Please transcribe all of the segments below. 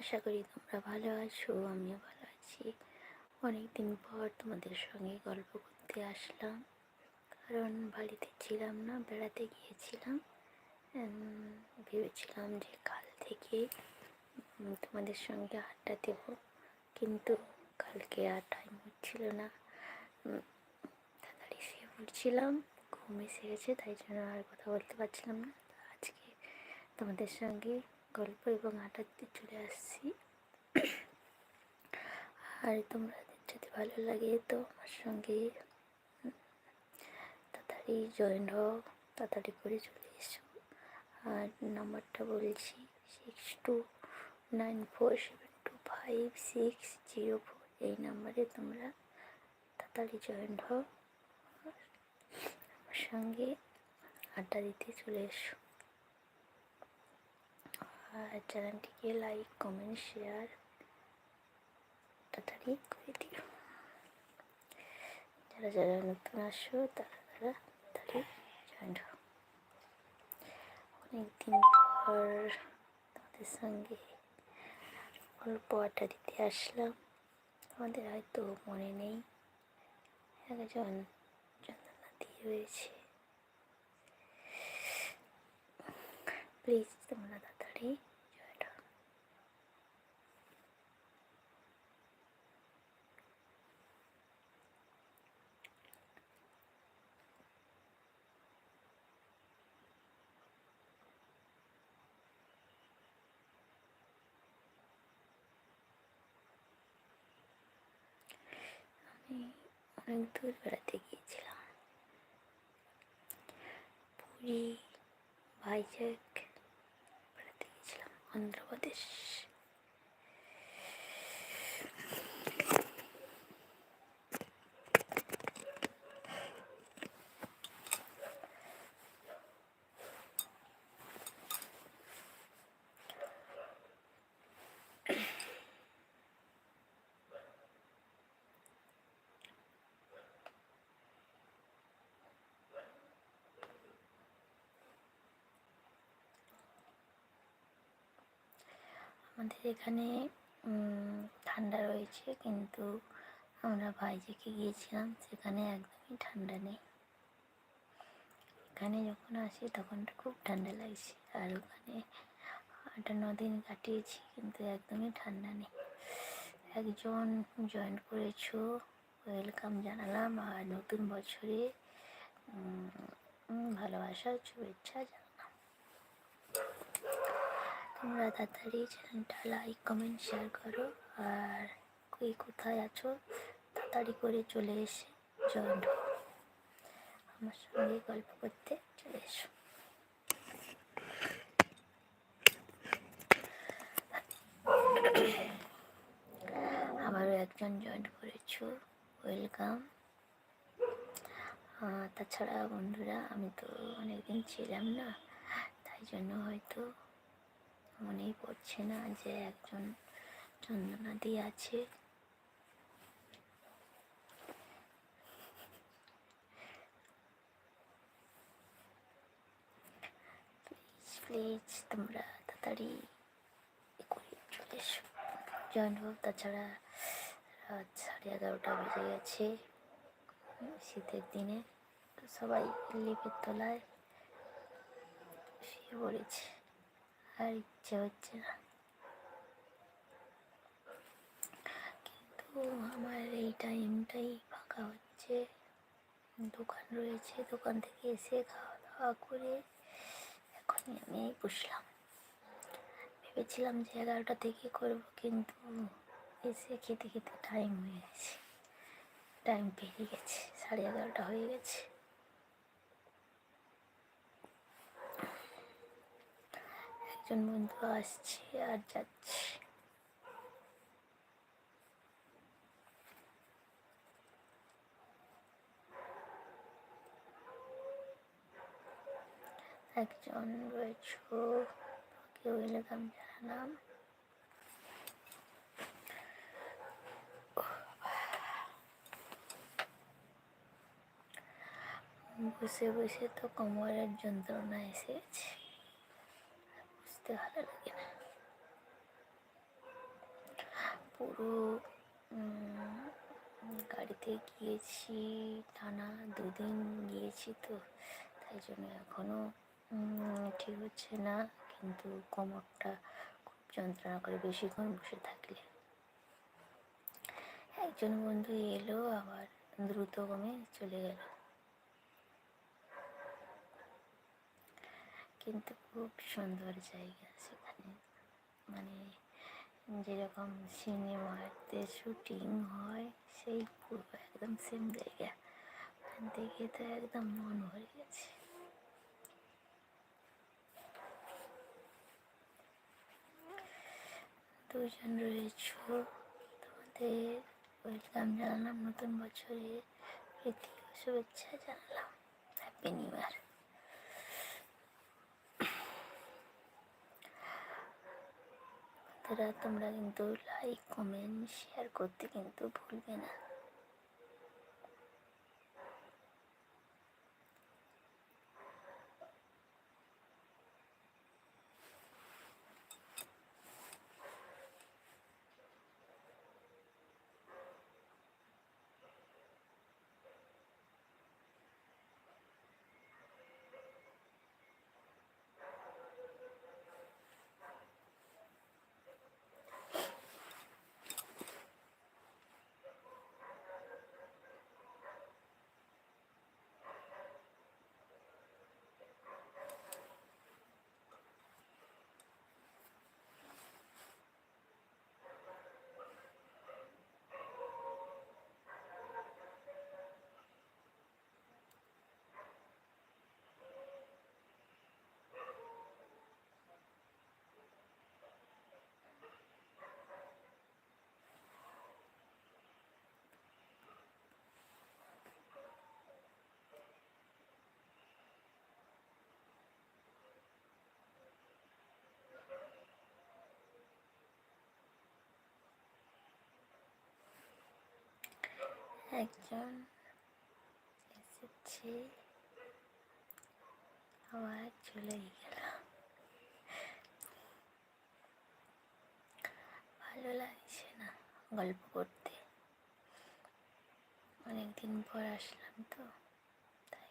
আশা করি তোমরা ভালো আছো, আমিও ভালো আছি। অনেকদিন পর তোমাদের সঙ্গে গল্প করতে আসলাম। কারণ বাড়িতে ছিলাম না, বেড়াতে গিয়েছিলাম। ভেবেছিলাম যে কাল থেকে তোমাদের সঙ্গে আড্ডা দেব। কিন্তু কালকে আর টাইম হচ্ছিল না। তাড়াতাড়ি শুয়ে পড়ছিলাম, ঘুম এসে গেছে, তাই জন্য আর কথা বলতে পারছিলাম না। আজকে তোমাদের সঙ্গে গল্প এবং আড্ডা দিতে চলে আসছি। আর তোমাদের যদি ভালো লাগে তো আমার সঙ্গে তাড়াতাড়ি জয়েন হও, তাড়াতাড়ি করে চলে এসো। আর নাম্বারটা বলছি six two nine four seven two five six zero four এই নাম্বারে তোমরা তাড়াতাড়ি জয়েন হও আমার সঙ্গে আড্ডা দিতে চলে এসো। আর চ্যানেলটিকে লাইক কমেন্ট শেয়ার তাড়াতাড়ি করে দিও। যারা যারা নতুন আসো, তারা তারা তাড়াতাড়ি জয়েন হও। অনেকদিন পর তোমাদের সঙ্গে অল্প আড্ডা দিতে আসলাম। আমাদের হয়তো মনে নেই, একজন চন্দনা দিয়ে রয়েছে। প্লিজ তোমরা তাড়াতাড়ি জয়েন হও আমি অনেক দূর বেড়াতে গিয়েছিলাম। পুরী ভাইজ্যাক বেড়াতে গিয়েছিলাম অন্ধ্রপ্রদেশ। আমাদের এখানে ঠান্ডা রয়েছে কিন্তু আমরা ভাইজেকে গিয়েছিলাম, সেখানে একদমই ঠান্ডা নেই। এখানে যখন আসি তখন খুব ঠান্ডা লাগছে আর ওখানে আট ন দিন কাটিয়েছি কিন্তু একদমই ঠান্ডা নেই। একজন জয়েন করেছ ওয়েলকাম জানালাম, আর নতুন বছরে ভালোবাসা, শুভেচ্ছা জানালাম। তোমরা তাড়াতাড়ি চ্যানেলটা লাইক কমেন্ট শেয়ার করো। আর কই কোথায় আছো, তাড়াতাড়ি করে চলে এসে জয়েন আমার সঙ্গে গল্প করতে চলে এসো। আবারও একজন জয়েন করেছ ওয়েলকাম তাছাড়া বন্ধুরা, আমি তো অনেকদিন ছিলাম না, তাই জন্য হয়তো মনেই পড়ছে না যে একজন চন্দনাদি আছে। প্লিজ তোমরা তাড়াতাড়ি চলে এসো জয়েন হোক তাছাড়া রাত সাড়ে এগারোটা বেজে গেছে শীতের দিনে। সবাই লিপের তলায় শুয়ে পড়েছে। আর ইচ্ছে হচ্ছে না। কিন্তু আমার এই টাইমটাই ফাঁকা হচ্ছে। দোকান রয়েছে, দোকান থেকে এসে খাওয়া দাওয়া করে এখনই আমি বসলাম। ভেবেছিলাম যে এগারোটা থেকে করব, কিন্তু এসে খেতে খেতে টাইম হয়ে গেছে। টাইম পেরিয়ে গেছে, সাড়ে এগারোটা হয়ে গেছে। একজন বন্ধু আসছে, আর যাচ্ছে। একজন রয়েছে ওয়েলকাম জানালাম। বসে বসে তো কোমরের যন্ত্রণা এসে ভালো লাগে না পুরো গাড়িতে গিয়েছি, টানা দুদিন গিয়েছি তো, তাই জন্য এখনও ঠিক হচ্ছে না, কিন্তু কোমরটা খুব যন্ত্রণা করে বেশিক্ষণ বসে থাকলে। একজন বন্ধু এলো, আবার দ্রুত কমে চলে গেল। কিন্তু খুব সুন্দর জায়গা সেখানে। মানে যেরকম সিনেমাতে শুটিং হয়, সেই পুরো একদম সেম জায়গা। ওখান থেকে তো একদম মন ভরে গেছে। দুজন রয়েছ, তোমাদের ওয়েলকাম জানালাম, নতুন বছরে প্রীতি শুভেচ্ছা জানালাম। হ্যাপি নিউ ইয়ার বন্ধুরা তোমরা কিন্তু লাইক কমেন্ট শেয়ার করতে কিন্তু ভুলবে না। একজন এসেছে। আবার চলে গেল। ভালো লাগছে না গল্প করতে। অনেকদিন পর আসলাম তো তাই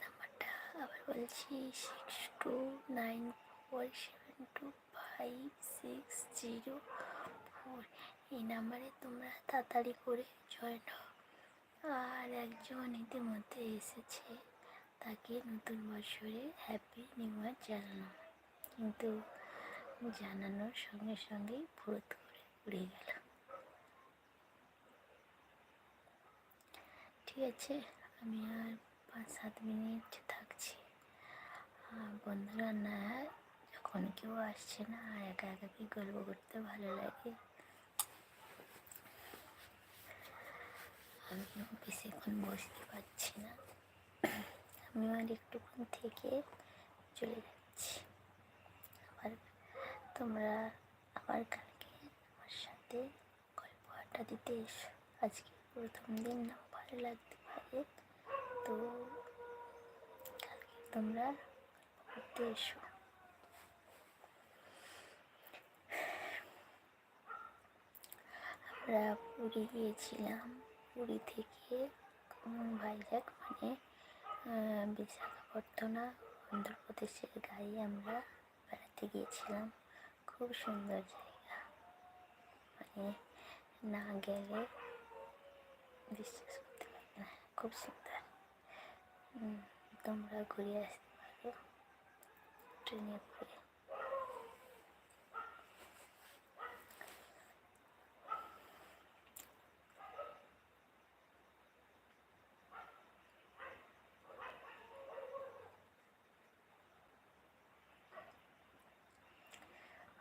নাম্বারটা বলছি six two nine four seven two five six zero four এই নাম্বারে তোমরা তাড়াতাড়ি করে জয়েন হও। আর একজন ইতিমধ্যে এসেছে, তাকে নতুন বছরে হ্যাপি নিউ ইয়ার জানানো। কিন্তু জানানোর সঙ্গে সঙ্গেই ভূত করে উড়ে গেল। ঠিক আছে, আমি আর পাঁচ সাত মিনিট বন্ধুরা, না, যখন কেউ আসছে না আর একা একাকি গল্প করতে ভালো লাগে? আমি বেশিক্ষণ বসতে পারছি না। আমি আর একটুক্ষণ থেকে চলে যাচ্ছি। আবার তোমরা আবার কালকে আমার সাথে গল্প আড্ডা দিতে এসো। আজকে প্রথম দিন না, ভালো লাগতে পারে। তো কালকে তোমরা এসো। আমরা পুরী গিয়েছিলাম। পুরী থেকে ভাইজ্যাক মানে বিশাখাপত্তনা অন্ধ্রপ্রদেশের গায়ে আমরা বেড়াতে গিয়েছিলাম। খুব সুন্দর জায়গা। মানে না গেলে বিশ্বাস করতে পারি না। খুব সুন্দর। তোমরা ঘুরে আসতে ট্রেনে করে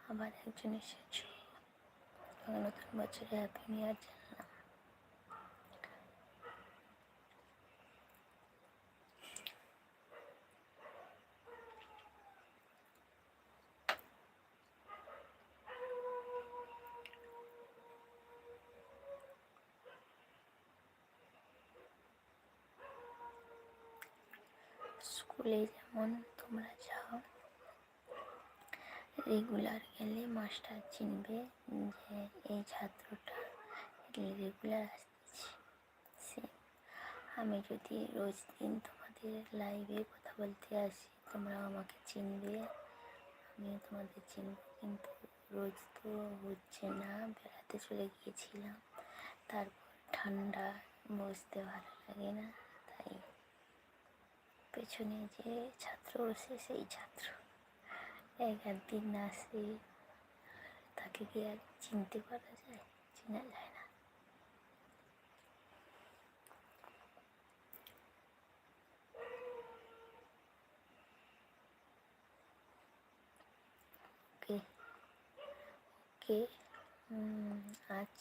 আবার একজন এসেছ। নতুন বছরে হ্যাপি নিউ ইয়ার জানলাম স্কুলে যেমন তোমরা যাও। রেগুলার গেলে মাস্টার চিনবে যে এই ছাত্রটা রেগুলার আসতেছি সেম আমি যদি রোজ দিন তোমাদের লাইভে কথা বলতে আসি তোমরা আমাকে চিনবে, আমিও তোমাদের চিনব। কিন্তু রোজ তো হচ্ছে না, বেড়াতে চলে গিয়েছিলাম। তারপর ঠান্ডা, বসতে ভালো লাগে না। পেছনে যে ছাত্র বসে সেই ছাত্র এক দিন না আসে তাকে কি আর চিনতে পারা যায়? চেনা যায় না। ওকে ওকে আজ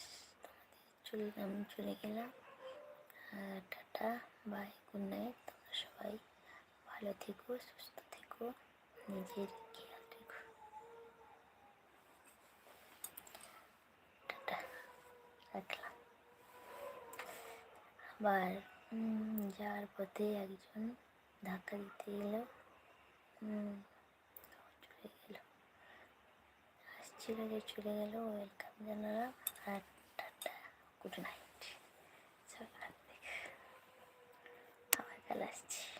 তোমাদের চলে আমি চলে গেলাম। টাটা, বাই, গুড নাইট, তোমরা সবাই। ভালো থেকো, সুস্থ থেকো, নিজের খেয়াল রেখো। রাখলাম। আবার যাওয়ার পথে একজন ধাক্কা দিতে এলো। চলে গেল। আসছিল যে চলে গেল, ওয়েলকাম জানালাম আর টাটা, গুড নাইট। থেকে আবার কাল আসছি।